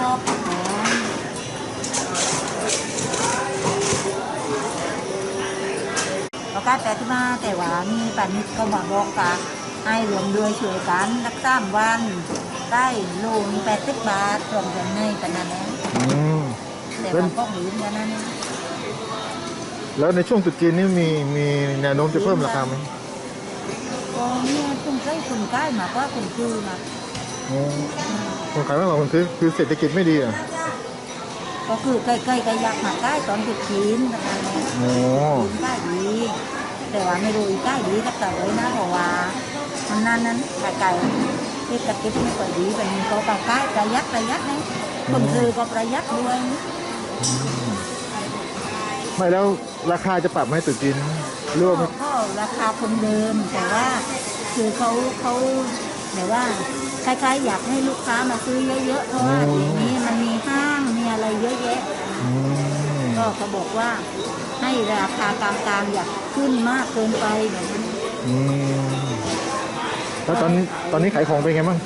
ได้ชอบชอบๆแหมแล้วก็แต่ที่มาแต่ว่ามีปานิดก็มาบอกกะให้รวมด้วยช่วยกันรักษามวันได้โลนแปดสิบบาทรวมกันในปานนั้นแหละอืมแต่ว่าก็หืนกันนั้นเนี่ยแล้วในช่วงตรุษจีนนี่มีมีแนวโน้มจะเพิ่มราคาไหมก็เนี่ยคุณใกล้คุณใกล้มากกว่าคุณคือมาอ๋อ คนขายมากกว่าคนซื้อคือเศรษฐกิจไม่ดีอะก็คือใกล้ๆก็อยากมาใกล้ตอนจุดจีนอะไรเนี่ยโอ้จีนใกล้ดี แต่ว่าไม่รู้อีกใกล้ดีสักแต่เลยนะเพราะว่ามันนั้นนั้นไก่ไก่ที่ตะกิบไม่ค่อยดีแบบนี้ก็ใกล้ใกล้ประหยัดประหยัดนะคนซื้อก็ประหยัดด้วยไม่แล้วราคาจะปรับไหมตรุษจีนหรือว่าไม่ก็ราคาคงเดิมแต่ว่า คือเขาเขาแบบว่า คล้ายๆ อยากให้ลูกค้ามาซื้อเยอะๆเพราะว่าเดี๋ยวนี้มันมีห้างมีอะไรเยอะแยะ อืมก็เขาบอกว่า ให้ราคากลางๆอย่าขึ้นมากเกินไปแบบนั้นอืมแล้วตอนตอนนี้ขายของเป็นไงบ้าง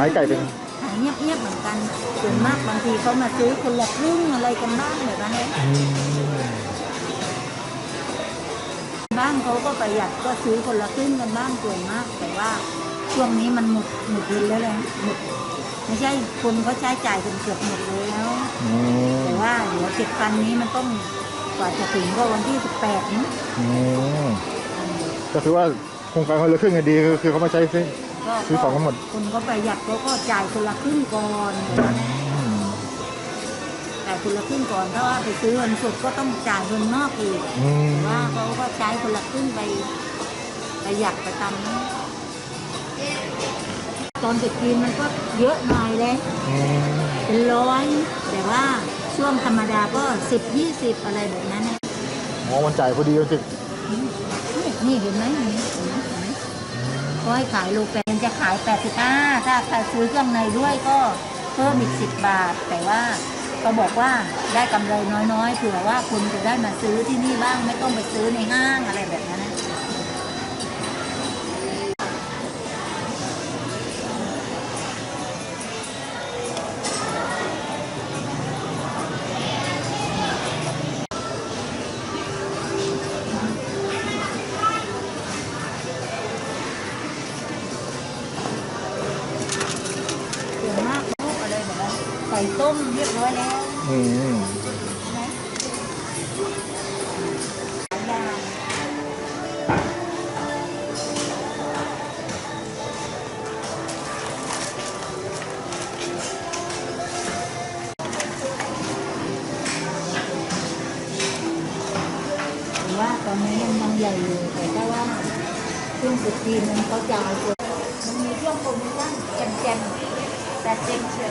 ขายไก่เป็นขายเงียบๆเหมือนกันส่วนมากบางทีเขามาซื้อคนละครึ่งอะไรกันบ้างแบบนั้นเองอืมบ้างเขาก็ประหยัดก็ซื้อคนละครึ่งกันบ้างส่วนมาก แต่ว่า ช่วงนี้มันหมดหมดเงินแล้วเลยหมดไม่ใช่คนเขาใช้จ่ายกันเกือบหมดแล้วอืมแต่ว่าเดี๋ยวเจ็ดพันนี้มันต้องกว่าจะถึงก็วันที่สิบแปดนี้อืมก็คือว่าโครงการคนละครึ่งไงดีคือคือเขามาใช้ซื้อ ก็ซื้อของกันหมด คนก็ประหยัดเขาก็จ่ายคนละครึ่งก่อนอืมแต่คนละครึ่งก่อนถ้าว่าไปซื้อเงินสดก็ต้องจ่ายเงินนอกอีกอืมแต่ว่าเขาก็ใช้คนละครึ่งไปประหยัดไปตามนั้น ตอนเด็กกินมันก็เยอะหน่อยเลยอืมเป็นร้อยแต่ว่าช่วงธรรมดาก็สิบยี่สิบอะไรแบบนั้นเนี่ยอ๋อมันจ่ายพอดีจริงนี่นี่เห็นไหมเห็นไหมเห็นไหมเห็นไหมก็ให้ขายโลแปนจะขายแปดสิบห้าถ้าใครซื้อเครื่องในด้วยก็เพิ่มอีกสิบบาท แต่ว่าก็บอกว่าได้กำไรน้อยๆเผื่อว่าคุณจะได้มาซื้อที่นี่บ้างไม่ต้องไปซื้อในห้างอะไรแบบนั้นนะ ต้มเรียบร้อยแล้วๆอืมใช่ไหมหลายอย่างหรือว่าตอนนี้ยังยังใหญ่อยู่แต่ถ้าว่าช่วงสุดจีนมันเขาจ่ายกว่ามันมีช่วงโปรโมชั่นแจมๆแต่เต็มเชีย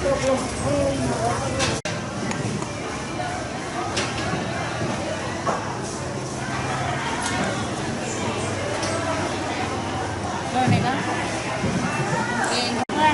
โดนไหนก็เองเพื่